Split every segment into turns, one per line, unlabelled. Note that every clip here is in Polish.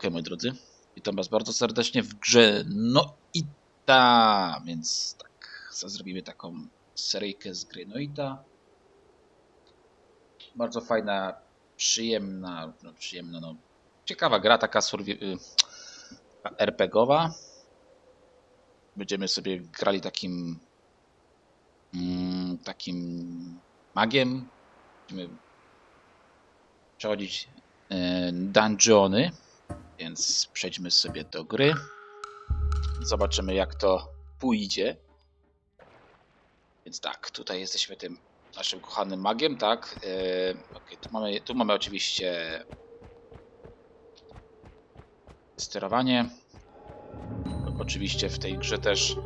Ok, moi drodzy. Witam Was bardzo serdecznie w grze Noita, więc tak, zrobimy taką seryjkę z gry Noita. Bardzo fajna, przyjemna, no przyjemna, no ciekawa gra, taka survi- y, RPGowa. Będziemy sobie grali takim mm, takim magiem. Będziemy przechodzić e, dungeony, więc przejdźmy sobie do gry. Zobaczymy jak to pójdzie. Więc tak, tutaj jesteśmy tym naszym kochanym magiem, tak? E, okej, tu, mamy, tu mamy oczywiście sterowanie. Oczywiście w tej grze też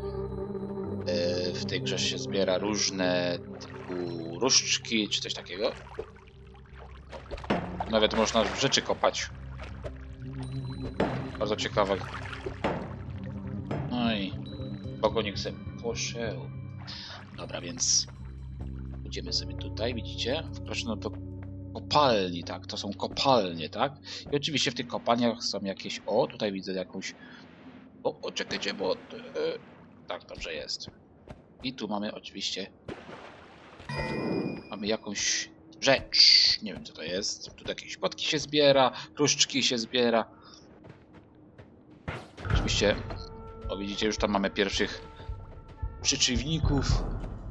e, w tej grze się zbiera różne typu różdżki czy coś takiego. Nawet można rzeczy kopać. Bardzo ciekawe. No i pogonik sobie poszedł. Dobra, więc idziemy sobie tutaj, widzicie? Wkroczone do kopalni, tak? To są kopalnie, tak? I oczywiście w tych kopalniach są jakieś... O, tutaj widzę jakąś... O, o czekajcie, bo... E, tak, dobrze jest. I tu mamy oczywiście... Mamy jakąś rzecz. Nie wiem co to jest. Tu jakieś potki się zbiera, kruszczki się zbiera. Oczywiście, o widzicie, już tam mamy pierwszych przeciwników.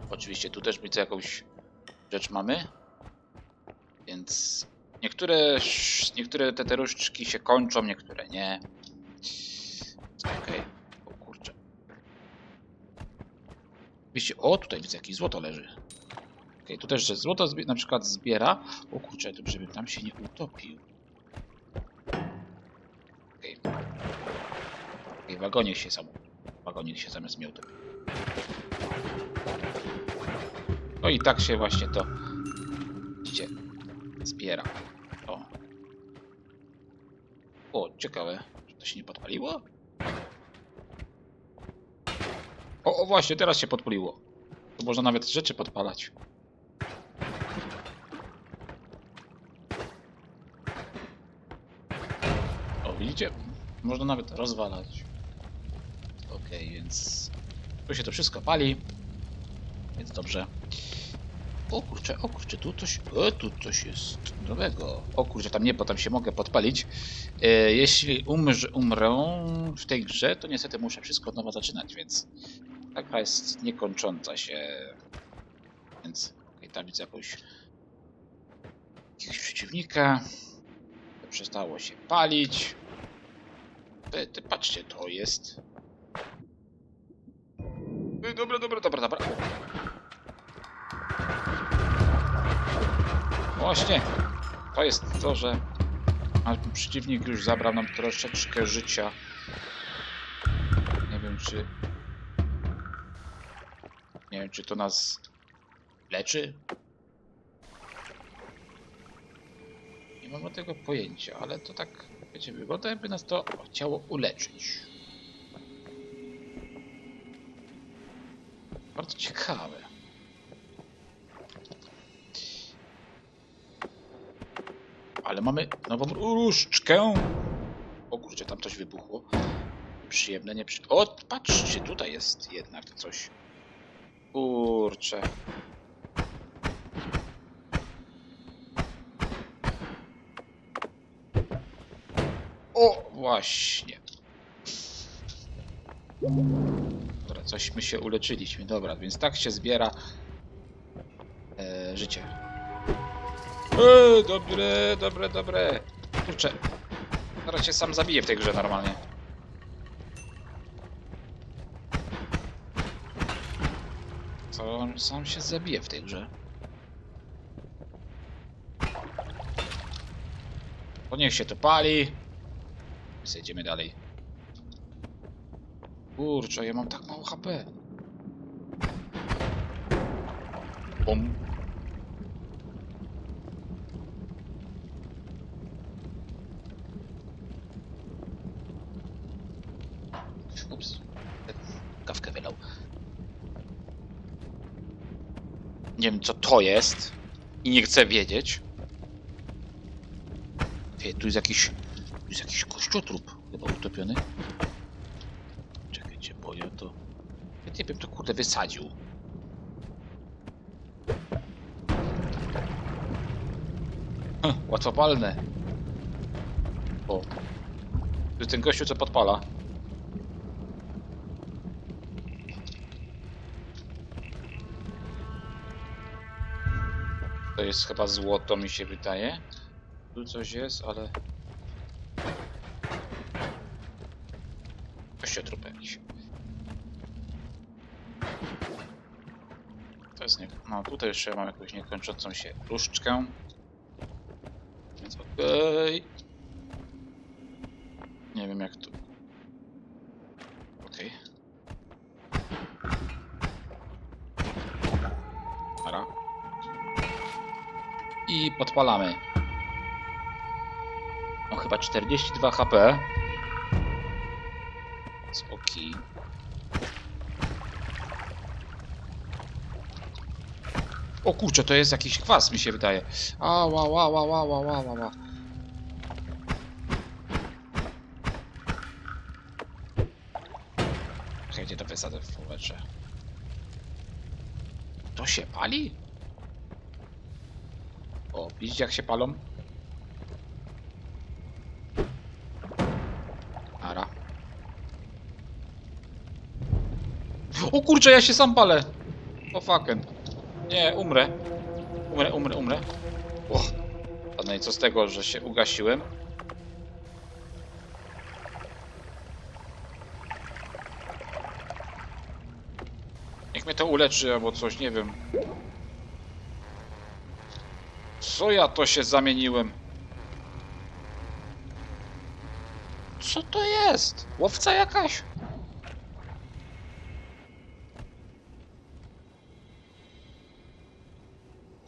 Oczywiście tu też widzę jakąś rzecz mamy. Więc niektóre, niektóre te, te różdżki się kończą, niektóre nie. Okej, o kurczę. Wiecie, o tutaj widzę jakieś złoto leży. Okej, tu też, że złoto na przykład zbiera. O kurczę, to żebym tam się nie utopił. Okej, wagonik się sam. Wagonik się zamiast mnie utopił. No i tak się właśnie to. Widzicie, zbiera. O. O, ciekawe. Czy to się nie podpaliło? O, o właśnie, teraz się podpaliło. To można nawet rzeczy podpalać. O, widzicie? Można nawet rozwalać. Więc tu się to wszystko pali. Więc dobrze. O kurczę, o kurczę, tu coś, o, tu coś jest nowego. O kurczę, tam nie, bo tam się mogę podpalić. E, jeśli umrz, umrę w tej grze, to niestety muszę wszystko od nowa zaczynać, więc ta gra jest niekończąca się. Więc okej, tam widzę jakąś jakiegoś przeciwnika. To przestało się palić. Patrzcie, to jest. Dobra, dobra, dobra, dobra. Właśnie. To jest to, że przeciwnik już zabrał nam troszeczkę życia. Nie wiem, czy... Nie wiem, czy to nas leczy? Nie mam o tego pojęcia, ale to tak, wiecie, wygląda jakby nas to chciało uleczyć. Bardzo ciekawe. Ale mamy nową różdżkę. O kurczę, tam coś wybuchło. Przyjemne, nie. O, patrzcie, tutaj jest jednak coś. Kurczę. O, właśnie. Dobra, cośmy się uleczyliśmy. Dobra, więc tak się zbiera e, życie. E, dobre, dobre, dobre. Kurczę. Zaraz się sam zabiję w tej grze normalnie. Co sam się zabije w tej grze? To niech się to pali. Zejdziemy dalej. Kurczę, ja mam tak mało HP. Bum. Ups. Kawkę wylał. Nie wiem co to jest. I nie chcę wiedzieć. Ty, tu jest jakiś jest jakiś kościotrup chyba utopiony. Czekajcie, bo ja to... Ja nie wiem, to kurde wysadził. Hm, łatwopalne. O. To ten gościu, co podpala. To jest chyba złoto, mi się wydaje. Tu coś jest, ale... Kościotrup jakiś. To tutaj jeszcze mam jakąś niekończącą się różdżkę. Więc okej. Nie wiem jak to... Okej. Ara. I podpalamy. Mam chyba 42 HP. O kurczę, to jest jakiś kwas, mi się wydaje. Ała, ała, ała, ała, ała, ała. Chętnie to wysadzę w powietrze. To się pali? O, widzicie jak się palą? Ara. O kurczę, ja się sam palę! O fucking. Nie, umrę. Umrę, umrę, umrę. A no i co z tego, że się ugasiłem? Niech mnie to uleczy albo coś, nie wiem. Co ja to się zamieniłem? Co to jest? Łowca jakaś?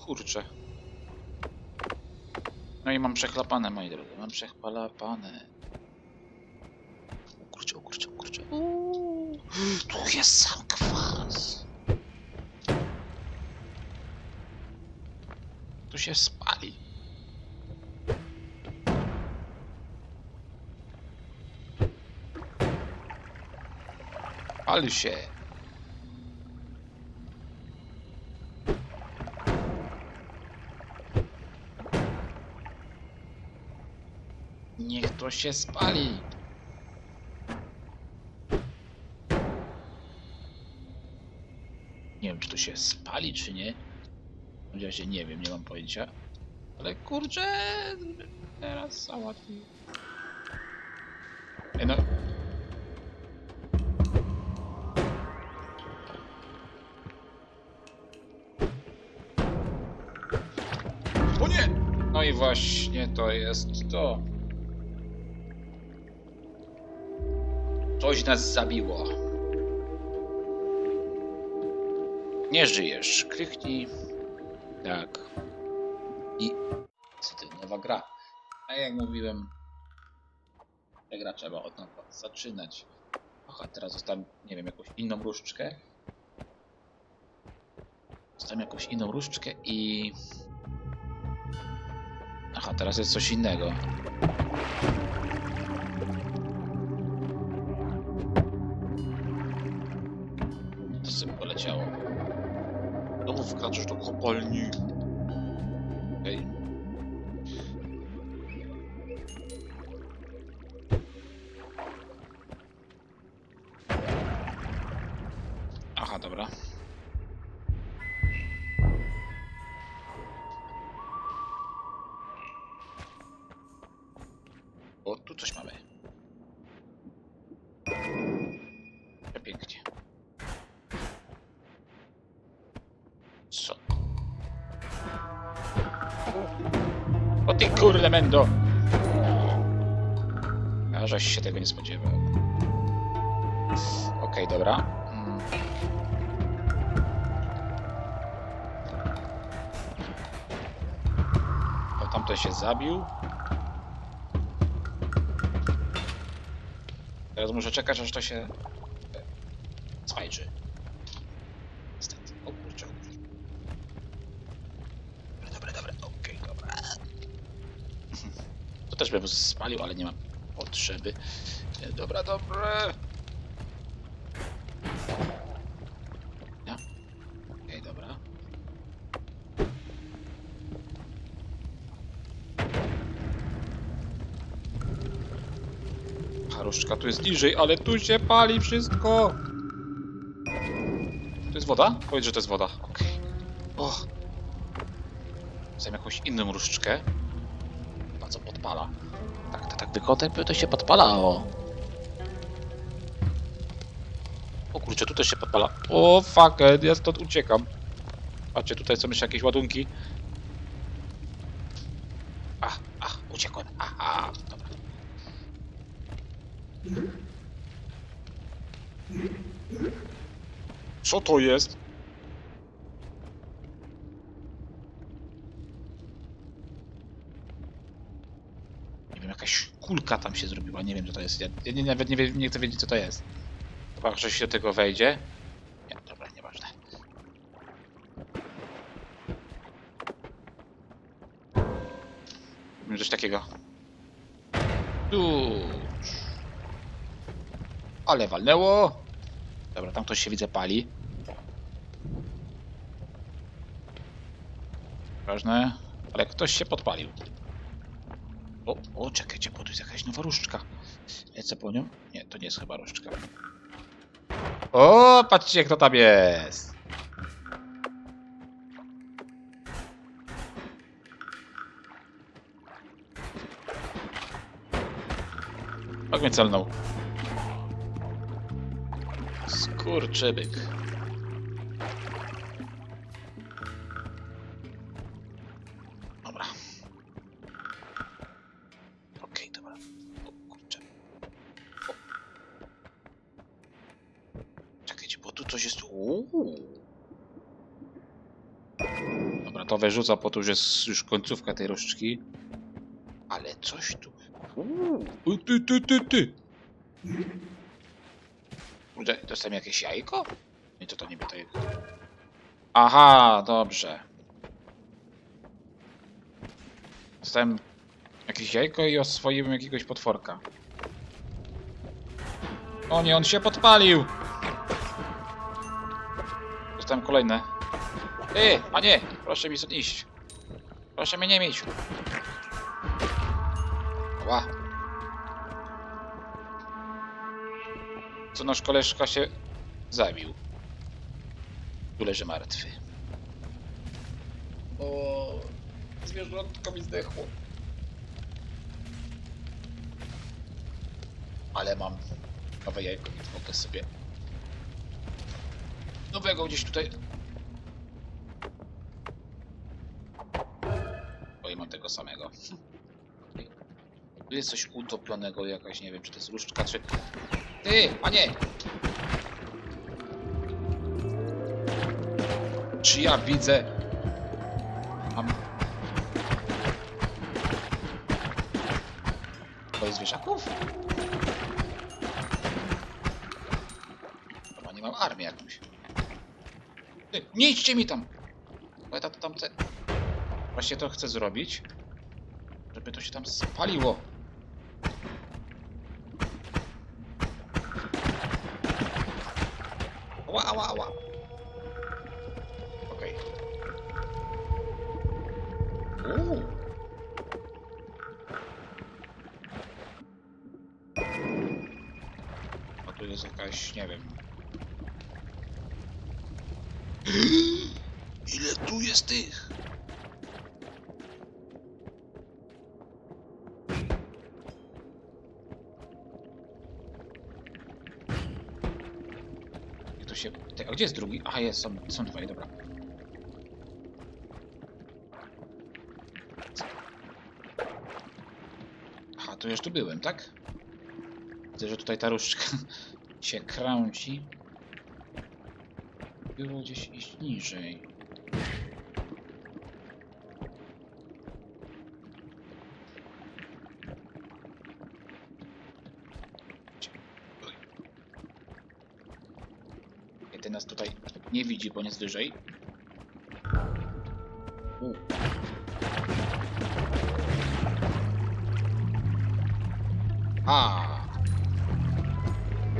Kurczę. No i mam przechlapane, moi drodzy. Mam przechlapane. O kurczę, o kurczę, o kurczę. Uuu, tu jest sam kwas. Tu się spali. Pali się. Niech to się spali. Nie wiem, czy to się spali, czy nie. W razie nie wiem, nie mam pojęcia. Ale kurczę, teraz załatwi. Ej, no. O nie! No i właśnie to jest to. Coś nas zabiło. Nie żyjesz. Kliknij. Tak. I. Co ty, nowa gra. A jak mówiłem, ta gra trzeba od nowa zaczynać. Aha, teraz zostałem, nie wiem, jakąś inną różdżkę. Dostałem jakąś inną różdżkę i... Aha, teraz jest coś innego. all Nu. Kurde mendo! A żeś się tego nie spodziewał. Okej, dobra. Mm. O, tamten się zabił. Teraz muszę czekać, aż to się e, swajczy. Niestety. O kurczę, o kurczę. To też bym spalił, ale nie mam potrzeby. E, Dobra, dobra. Ja. Okej, dobra. Paruszka tu jest niżej, ale tu się pali wszystko. To jest woda? Powiedz, że to jest woda. Okej. O. Zajmę jakąś inną różdżkę. Podpala. Tak, tak, tak, by to się podpalało. O kurczę, tu też się podpala. O fuck, it, ja stąd uciekam. Patrzcie, tutaj są jeszcze jakieś ładunki. A, a, uciekłem. Aha, dobra. Co to jest? Nie wiem, jakaś kulka tam się zrobiła, nie wiem co to jest. Ja, ja nie, nawet nie, nie chcę wiedzieć co to jest. Chyba, że się do tego wejdzie. Nie, dobra, nieważne. Coś takiego. Tuż. Ale walnęło. Dobra, tam ktoś się widzę pali. Ważne, ale ktoś się podpalił. O, o, czekajcie, bo tu jest jakaś nowa różdżka. Lecę po nią? Nie, to nie jest chyba różdżka. O, patrzcie kto tam jest. Tak mnie celnął. Skurczybyk. To wyrzuca, bo tu już jest już końcówka tej różdżki. Ale coś tu... U, Ty, ty, ty, ty. Dostałem jakieś jajko? Nie, to to niby to jest. Aha, dobrze. Dostałem jakieś jajko i oswoiłem jakiegoś potworka. O nie, on się podpalił! Dostałem kolejne. Ty, panie, proszę mi stąd iść. Proszę mnie nie mieć. Ła. Co nasz koleżka się zabił. Tu leży martwy. O, zwierzątko mi zdechło. Ale mam nowe jajko, więc mogę sobie nowego gdzieś tutaj. Tu jest coś utopionego jakaś, nie wiem czy to jest różdżka, czy... Ty, panie! Czy ja widzę... Mam... To jest zwierzaków? Chyba nie mam armię jakąś. Ty, nie idźcie mi tam! Bo ja tam, tam. Właśnie to chcę zrobić. Żeby to się tam spaliło. Ała, ała, ała. Gdzie jest drugi? Aha, jest, są, są dwaj, dobra. Aha, to już tu byłem, tak? Widzę, że tutaj ta różdżka się kręci. Było gdzieś iść niżej. Nas tutaj nie widzi, bo nie jest wyżej. U. A.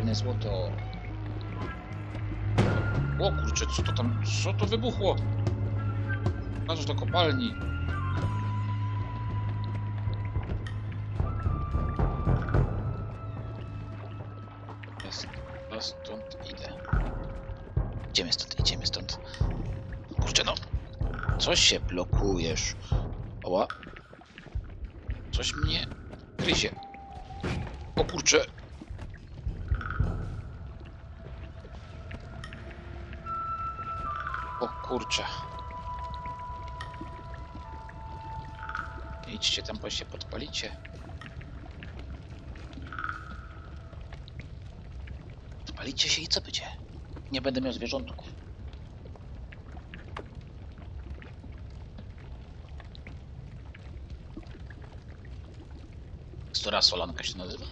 Inne złoto. O kurczę, co to tam, co to wybuchło? Patrz do kopalni. Ja stąd idę. Idziemy stąd, idziemy stąd. Kurczę no, coś się blokujesz. Oła. Coś mnie gryzie. O kurczę. O kurczę. Idźcie tam, bo się podpalicie. Podpalicie się i co będzie? Nie będę miał zwierzątków. Która solanka się nazywa?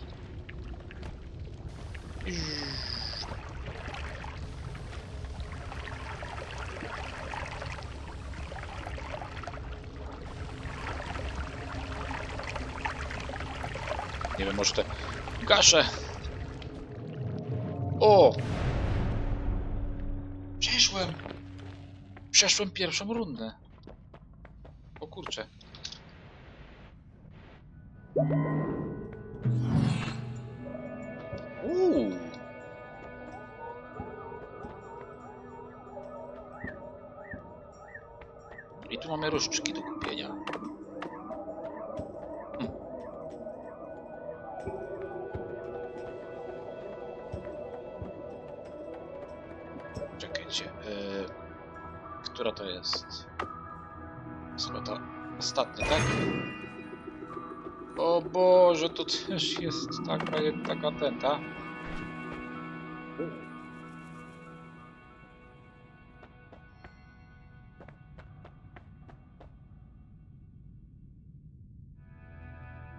Nie wiem, może te gaszę. O! Przeszłem pierwszą rundę. O kurczę. Uuu. I tu mamy różdżki która to jest? Chyba ta ostatnia, tak? O Boże, to też jest taka, taka tenta.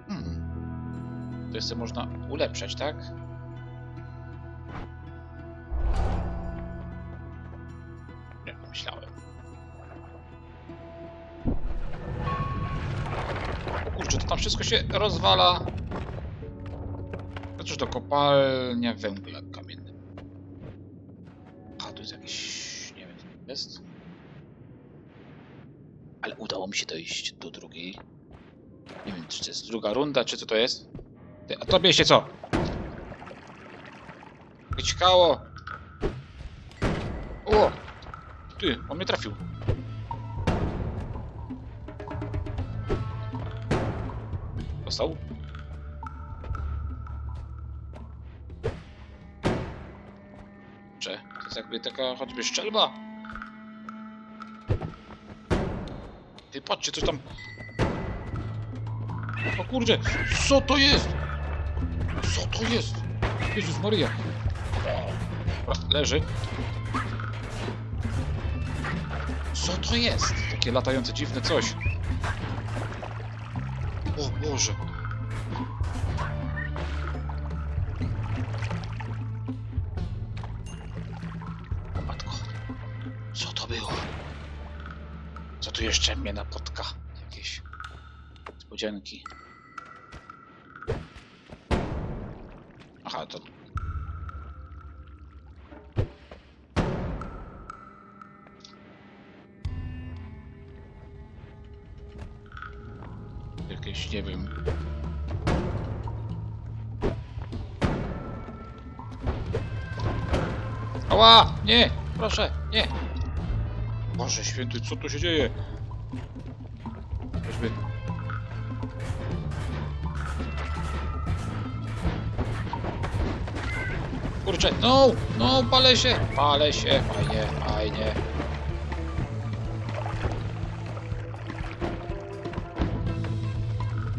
Hmm. To jeszcze można ulepszać, tak? Się rozwala. Cóż to kopalnia węgla kamiennego. A, tu jest jakiś... nie wiem, co to jest. Ale udało mi się dojść do drugiej. Nie wiem, czy to jest druga runda, czy co to jest. Ty, a tobie się co? Wycikało. O! Ty, on mnie trafił. Cze, to jest jakby taka choćby szczelba. Ty patrzcie, coś tam... O kurde, co to jest? Co to jest? Jezus Maria. Dobra, leży. Co to jest? Takie latające dziwne coś. O Boże. Tu jeszcze mnie napotka? Jakieś niespodzianki. Aha, to... Jakieś, nie wiem... Ała! Nie! Proszę, nie! Boże święty, co tu się dzieje? Weźmy... Kurczę, no! No, palę się! Palę się, fajnie, fajnie.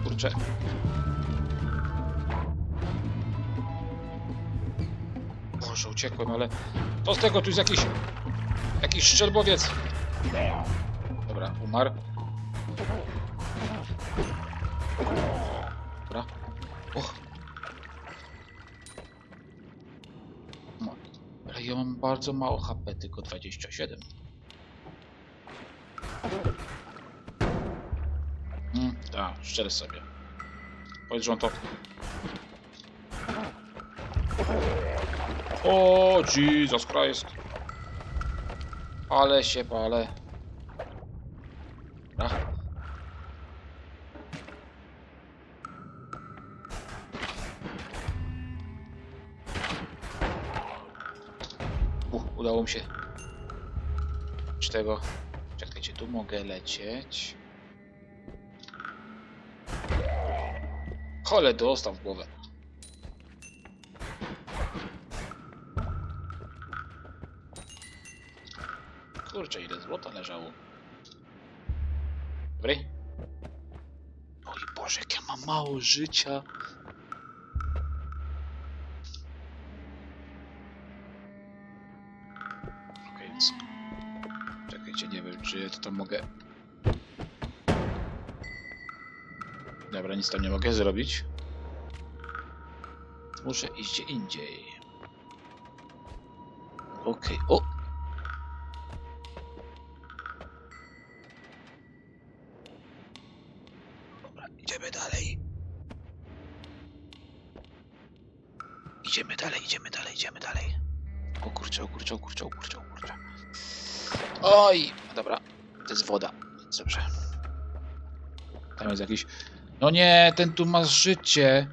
Kurczę. Boże, uciekłem, ale... To z tego tu jest jakiś... Jakiś szczelbowiec. ja mam bardzo mało HP, tylko 27. Mm, tak, szczerze sobie. Powiedz, że to... O, Jesus Christ. Ale się palę. Tego. Czekajcie, tu mogę lecieć. Chole dostał w głowę. Kurczę, ile złota leżało. Dobry. Oj Boże, jak ja mam mało życia. To mogę... Dobra, nic tam nie mogę zrobić. Muszę iść gdzie indziej. Okej, o! Dobra, idziemy dalej. Idziemy dalej, idziemy dalej, idziemy dalej. O kurczę, o kurczę, o. Oj! Dobra, to jest woda, więc dobrze. Tam jest jakiś... No nie, ten tu ma życie.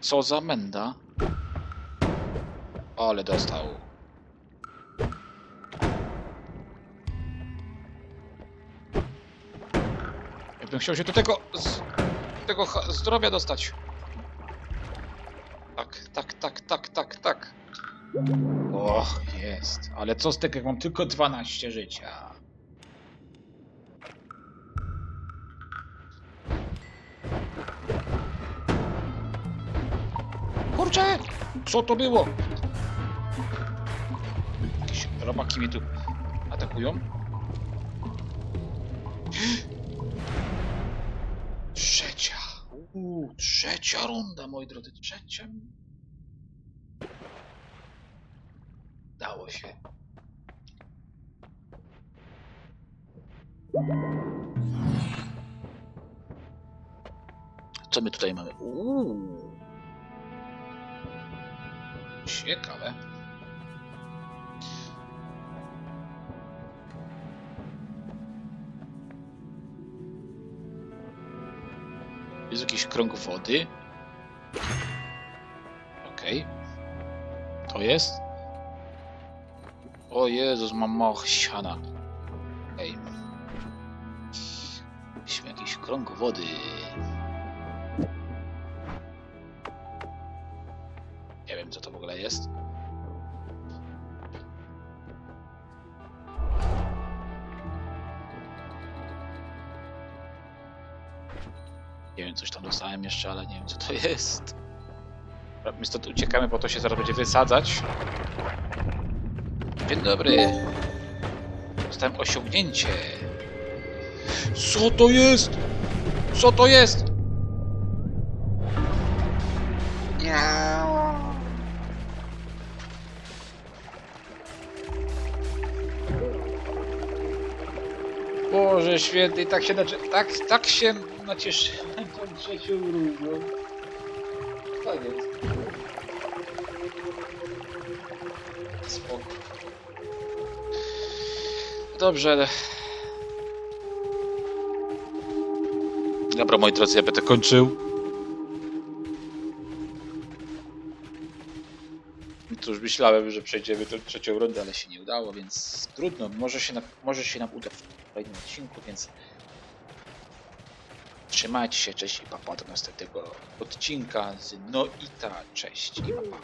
Co za menda. Ale dostał. Jakbym chciał się do tego... Z, tego zdrowia dostać. Tak, tak, tak, tak, tak, tak. Och, jest. Ale co z tego, jak mam tylko 12 życia? Kurczę! Co to było? Jakieś robaki mnie tu atakują. Trzecia. Uuu, trzecia runda, moi drodzy. Trzecia. Dało się. Co my tutaj mamy? Uuu. Ciekawe. Jest jakiś krąg wody. Okej. To jest? O Jezus, mam mało siana. Okej. Mieliśmy jakiś krąg wody. Nie wiem, co to w ogóle jest. Nie wiem, coś tam dostałem jeszcze, ale nie wiem, co to jest. My stąd uciekamy, bo to się zaraz będzie wysadzać. Dzień dobry. Dostałem osiągnięcie. Co to jest? Co to jest? Boże święty, tak się naczy... tak, tak się nacieszyłem tą trzecią rundą. Koniec. Dobrze, ale... Dobra, moi drodzy, ja będę kończył. To już myślałem, że przejdziemy tę trzecią rundę, ale się nie udało, więc trudno. Może się, na, może się nam uda w kolejnym odcinku, więc trzymajcie się, cześć i papa do następnego odcinka z Noita. Cześć i papa.